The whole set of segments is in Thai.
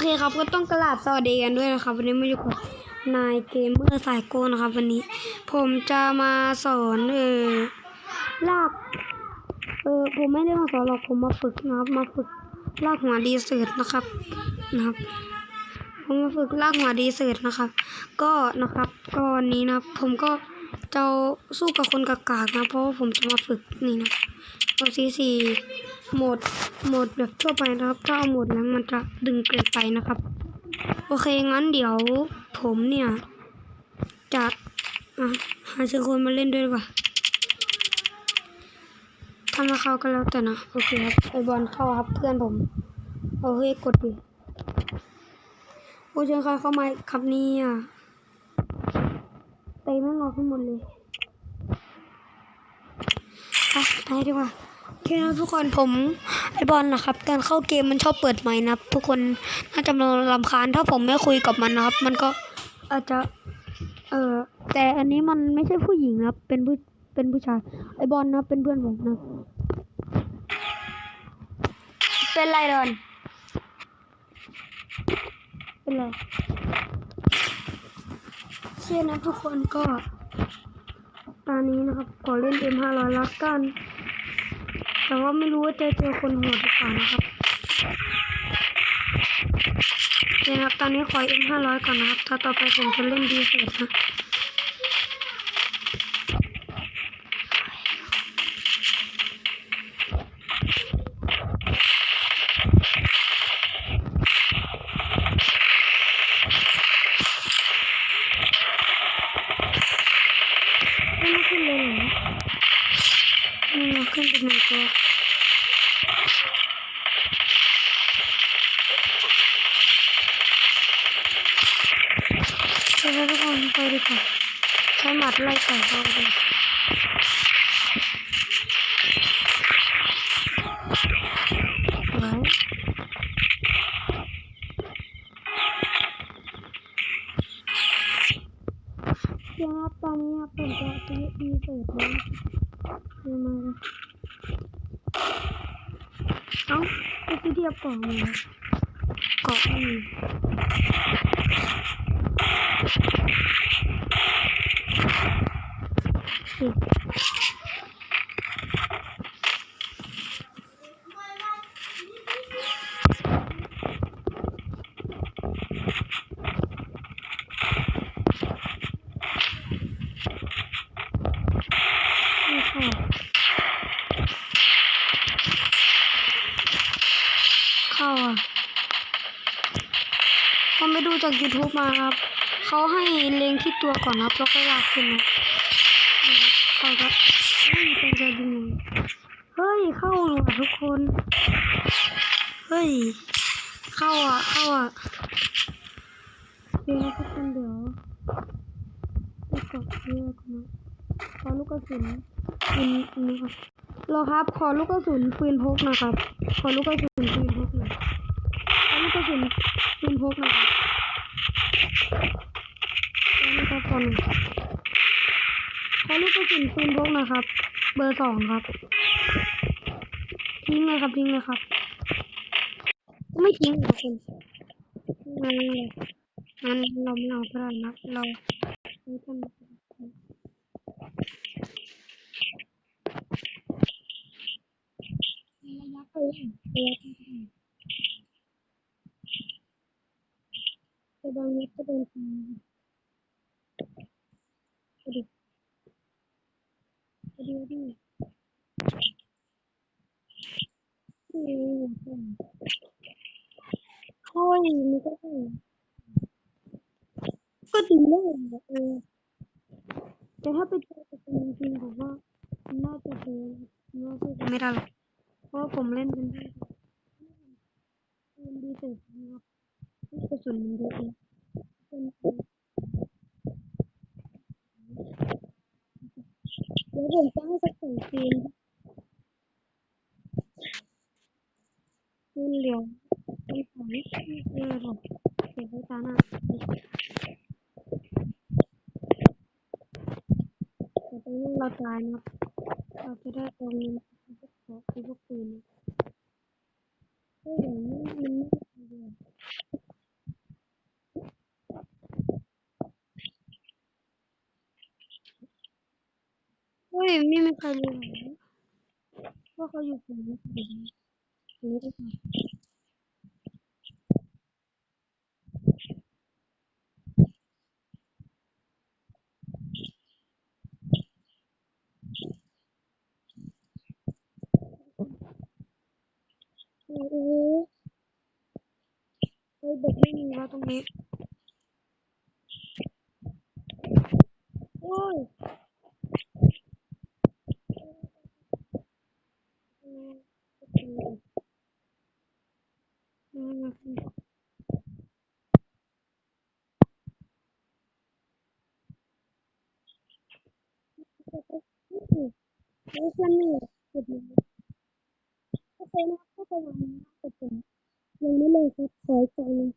เคครับก็ต้องกราบสวัสดีกันด้วยนะครับ วันนี้มาอยู่กับนายเกมเมอร์สายโก้นะครับ วันนี้ ผมจะมาสอนเออลากเออผมไม่ได้มาสอนหรอกผมมาฝึกนะครับ มาฝึกลากหัวดีเสิร์ตนะครับนะครับ ผมมาฝึกลากหัวดีเสิร์ตนะครับ ก็นะครับก็วันนี้นะผมก็จะสู้กับคนกากากนะ เพราะว่าผมจะมาฝึกนี่นะเอาซีซี โหมดโหมดแบบทั่วไปนะครับ ถ้าเอาโหมดนั้นมันจะดึงเกินไปนะครับ โอเคงั้นเดี๋ยวผมเนี่ย จะหาเชิญคนมาเล่นด้วยดีกว่าถ้ามาเข้าก็แล้วแต่นะ โอเคครับไอบอลเข้าครับเพื่อนผม เอาเฮ้ยกดดิโอ้เชิญใครเข้ามาครับเนี่ยเตะไม่งอขึ้นหมดเลยไปไปดีกว่า เคนะทุกคนผมไอบอลนะครับการเข้าเกมมันชอบเปิดไมค์นะครับ ทุกคนน่าจะมาลำคาญถ้าผมไม่คุยกับมันนะครับ มันก็อาจจะ เออแต่อันนี้มันไม่ใช่ผู้หญิงนะครับเป็นผู้เป็นผู้ชาย ไอบอลนะเป็นเพื่อนผมนะเป็นไรดอนเป็นไรเช่นนะทุกคนก็ตอนนี้นะครับขอเล่นเอ็มห้าร้อยละกัน แต่ว่าไม่รู้ว่าจะเจอคนโหัวหรือเปล่านะครับเนี่ยนะครับตอนนี้ขอเอ็มห้าร้อยก่อนนะครับถ้าต่อไปผมจะเล่นดีเสร็จนะ ไม่ขึ้นเลยเหรอ นี่ไงขึ้นเป็นหนึ่งตัวเดี๋ยวทุกคนไปดีกว่าใช้หมัดไจาก YouTube มาครับเขาให้เล็งที่ตัวก่อนครับแล้วก็ลากขึ้นนะเขาก็ไม่มีเป็นใจดีหนึ่งเฮ้ยเข้าหนูอะทุกคน เฮ้ย เข้าอะ เข้าอะเดี๋ยวทุกคนเดี๋ยวไปกดเลือกนะขอลูกกระสุนปืนนี้ครับรอครับ ขอลูกกระสุนปืนพกนะครับ ขอลูกกระสุนปืนพกหน่อยขอลูกกระสุนปืนพกหน่อยครับ นะครับขอหนึ่งขอลูกกระสุนปืนพกนะครับ เบอร์สองครับ ทิ้งเลยครับทิ้งเลยครับ ไม่ทิ้งนะคุณงั้นเลยงั้นเราไม่เอาเท่าไหร่นะเราไม่ต้องระยะไกลระยะไกลแต่ บางเม็ดก็โดนทีดูดิดูดิดูดิอืมโอ้ยมันก็ได้ก็ดีแล้วเออแต่ถ้าไปเจอกับจริงๆผมว่าน่าจะเจอน่าจะไม่ได้หรอกเพราะผมเล่นเป็นได้เล่นดีเสร็จนะครับกกระสุนมันเยอะนะเป็น เดี๋ยวผมจะให้สักสองทีมคุณเหลียวไปถอยเออหรอกเก็บไว้ตาหน้าแต่ตอนนี้เราตายนะเราจะได้ตรงนี้พวกของพวกปืนนะเฮ้ยอย่างนี้มันไม่ไดีเลย ไม่มีใครรู้ว่าเขาอยู่ฝั่งนี้ฝั่งนี้ฝั่งนี้ก็ค่ะโอ้โหไอ้เด็กไม่มีแล้วตรงนี้ โอ้ยอืมอืมอืม แล้วเพื่อนนี่สุดเลยโอเคนะครับก็ประมาณนี้นะครับผมยังไม่เลยครับขออีกตอนหนึง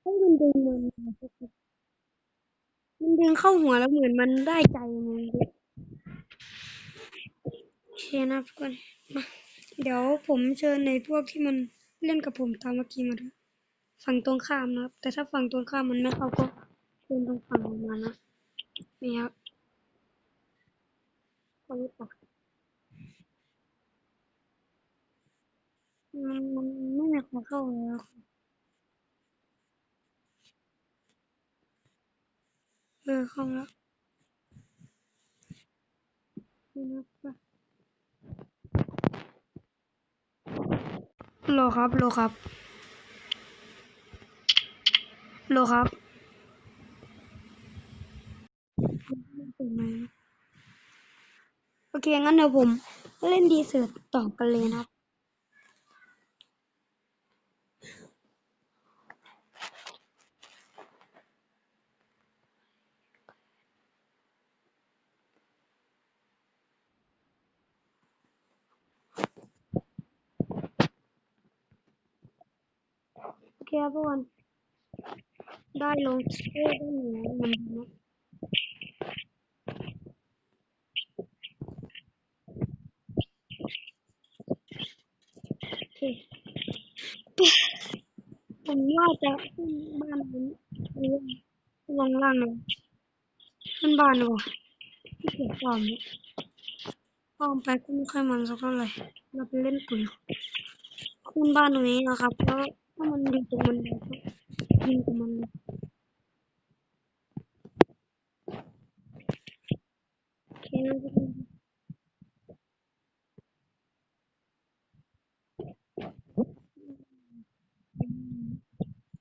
ให้มันดึงมันนะครับมันดึงเข้าหัวแล้วเหมือนมันได้ใจยังไงไม่รู้โอเคนะทุกคนมาเดี๋ยวผมเชิญในพวกที่มันเล่นกับผมตามเมื่อกี้มาดูฝั่งตรงข้ามนะครับ แต่ถ้าฝั่งตรงข้ามมันไม่เข้าก็เชิญตรงฝั่งของมันนะนี่ครับก็ไม่ตัดมันมัน ไม่มีครเข้าเลยอะเออเข้าแล้วนี่นะครับโหลครับ โลครับ โลครับโอเค งั้นเดี๋ยวผมเล่นดีเสิร์ตต่อกันเลยนะครับ เคครับทุกคน ได้ลงเอ้ยได้เหนือมันนะผมว่าจะขึ้นบ้านนี้หรือลงล่างเลยขึ้นบ้านดีกว่าที่เกียจฟอร์มเนี่ยฟอร์มไปก็ไม่ค่อยมันสักเท่าไหร่เราไปเล่นปุ๋ยขึ้นบ้านตรงนี้นะครับแล้ว ถ้ามันดีตรงมันเลยก็ยิงกับมันเลยโอเคนะทุกคน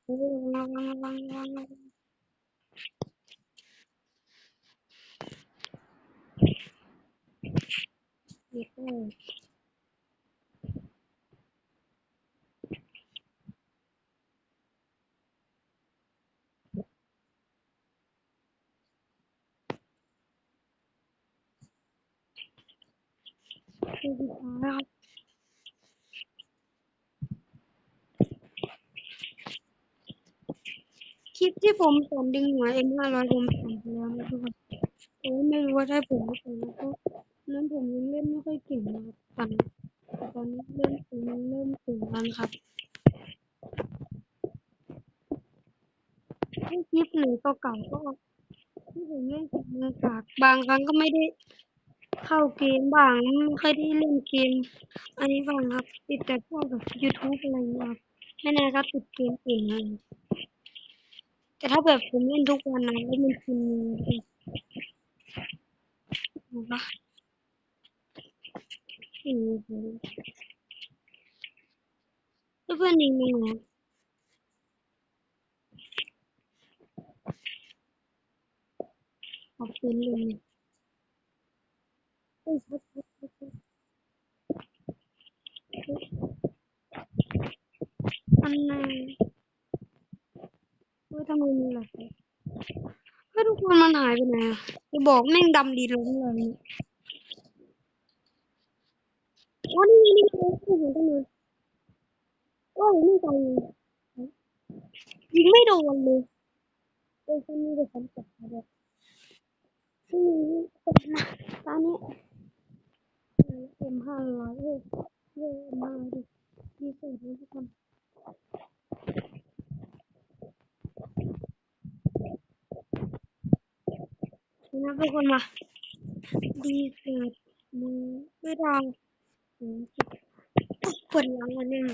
เออระวังระวังระวังระวังเด็กเลย คือสุดท้ายครับ ปที่ผมสอนดึงหัว M500 ผมสอนไปแล้วนะทุกคนแต่ว่าไม่รู้ว่าได้ผลหรือเปล่านะเพราะนั้นผมยังเล่นไม่ค่อยเก่งนะครับตอนนี้ต่ตอนนี้เริ่มถึงเริ่มถึงแล้วครับถ้คลิปหนเก่าๆก็ที่ผมเล่นเกมมือฝากบางครั้งก็ไม่ได้เข้าเกมบ้างไม่ค่อยได้เล่นเกม อันนี้บ้างครับ ติดแต่พวกแบบ YouTube อะไรอย่างเงี้ยครับไม่แน่ก็ติดเกมเก่งอะไร แต่ถ้าแบบผมเล่นทุกวันนะแล้วมันคือมีปะอืมแล้วเพื่อนยิงมีไหนขอบคุณเลยเอ้ยครับครับครับครับอันไหน เฮ้ยทำไมมีหลักเลยเฮ้ยทุกคนมันหายไปไหนอะจะบอกแม่งดำดีลงเลยอ๋อนี่นี่ไงไม่เห็นตั้งนานโอ้ยไม่ใจยิงไม่โดนเลยเอ้ยฉันมีแต่ฉันตกเลยที่นี่ตกมาตอนนี้เอ็มห้าร้อยเฮ้ยเอ็มห้าดิดีสุดเลยทุกคน นะทุกคนมาดีสุดมือด้วยดาวอืมกดล้างวันหนึ่ง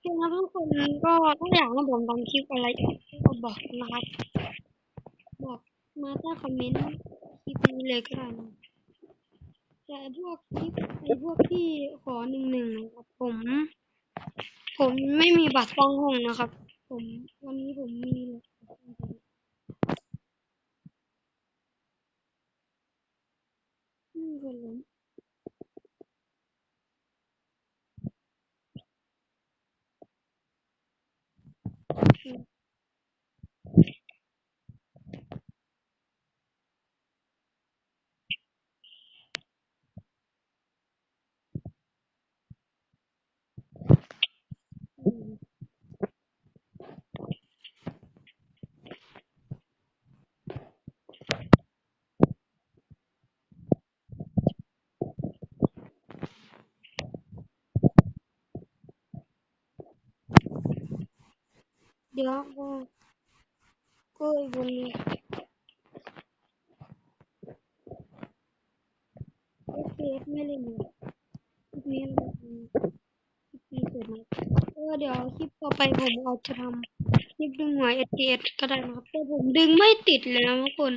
คือนะทุกคนก็ถ้าอยากให้ผมทำคลิปอะไรก็บอกนะครับบอกมาใต้คอมเมนต์คลิปนี้เลยก็ได้นะแต่พวกคลิปไอพวกที่ขอหนึ่งหนึ่งนะครับผม ผมไม่มีบัตรฟองห้องนะครับ ผมวันนี้ผมมีเลยอืมคนล้มอืม เดี๋ยวก็ก็อีกวันนี้เอฟเอฟไม่เล่นเลยคลิปนี้มันเป็นคลิปนี้เสร็จแล้วเออเดี๋ยวคลิปต่อไปผมอาจจะทำคลิปดึงหวยเอเอสก็ได้นะครับแต่ผมดึงไม่ติดเลยนะทุกคน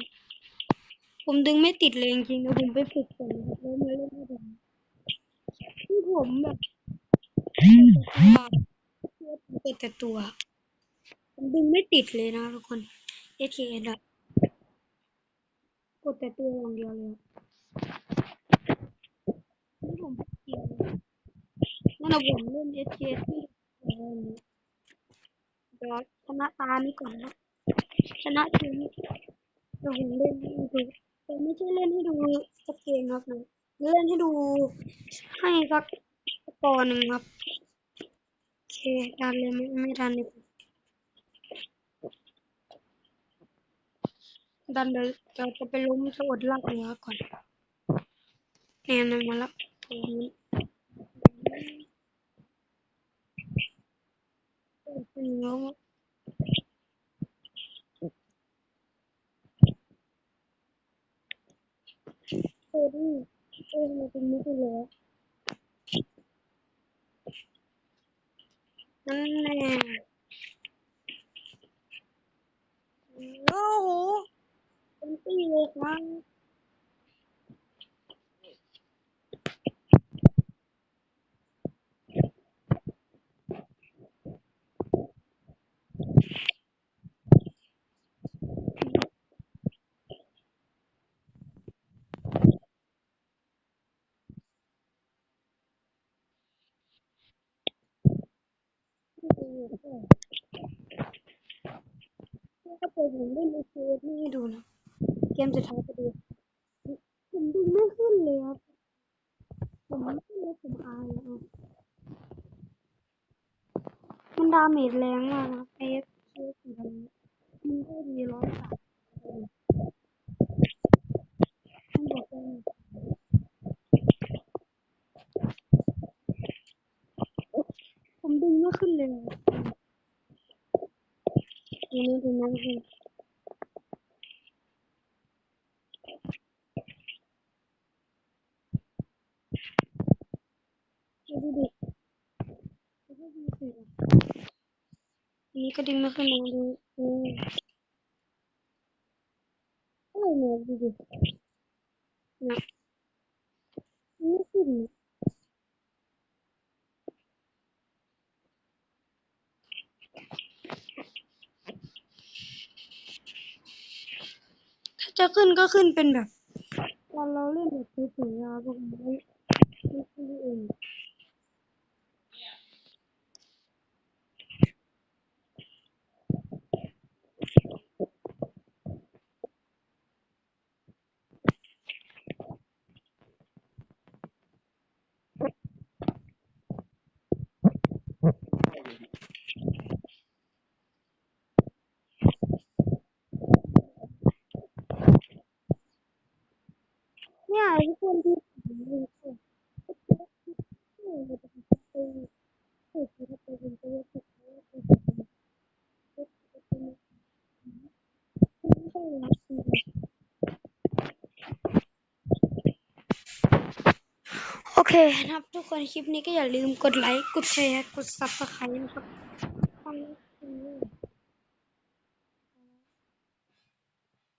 ผมดึงไม่ติดเลยจริงๆนะผมไปฝึกก่อนนะครับแล้วมาเล่นให้ผมที่ผมแบบเปิดแต่ตัว ดึงไม่ติดเลยนะทุกคนเอเอะกดแต่ตัวอย่างเดียวเลยนี่ผมเกียนั่นนะผมเล่นเอเอสที่เดี๋ยวชนะตานี้ก่อนนะชนะทีนี้เดี๋ยวผมเล่นให้ดูแต่ไม่ใช่เล่นให้ดูสักเกมครับนะเล่นให้ดูให้สักตอนหนึ่งครับโอเคดันเลยไม่ไม่ดันเลย ดันเดี๋ยวเดี๋ยวจะไปล้มจะอดลากเนื้อก่อนเนี่ยนะมาแล้วผมเป็นเนื้อเออนี่เออมันเป็นมุกเลยอะนั่นแหละโอ้โหเป็นตีเลยครับ ถ้าเปิดผมเล่นในเกมนี่ดูนะ เกมสุดท้ายจะดูผมดึงไม่ขึ้นเลยครับผมไม่ขึ้นเลยผมอายอะมันดาเมจแรงมากนะเอฟซเฟซสีดำมันก็ดีร้อยสามต้องบอกว่าผมดึงไม่ขึ้นเลย นี่นี่ดูนั่นคือดูดิดูดิดูสินี่ก็ดึงไม่ขึ้นเลยดูดูอะไรเนี่ยดูดินะไม่ขึ้นเลยถ้าจะ ขึ้นก็ขึ้นเป็นแบบตอนเราเล่นแบบสวยๆอะผมไม่ไม่ขึ้นเอง เนี่ยทุกคนที่โอเคนะครับทุกคนคลิปนี้ก็อย่าลืมกดไลค์ กดแชร์ กดซับสไครต์นะครับ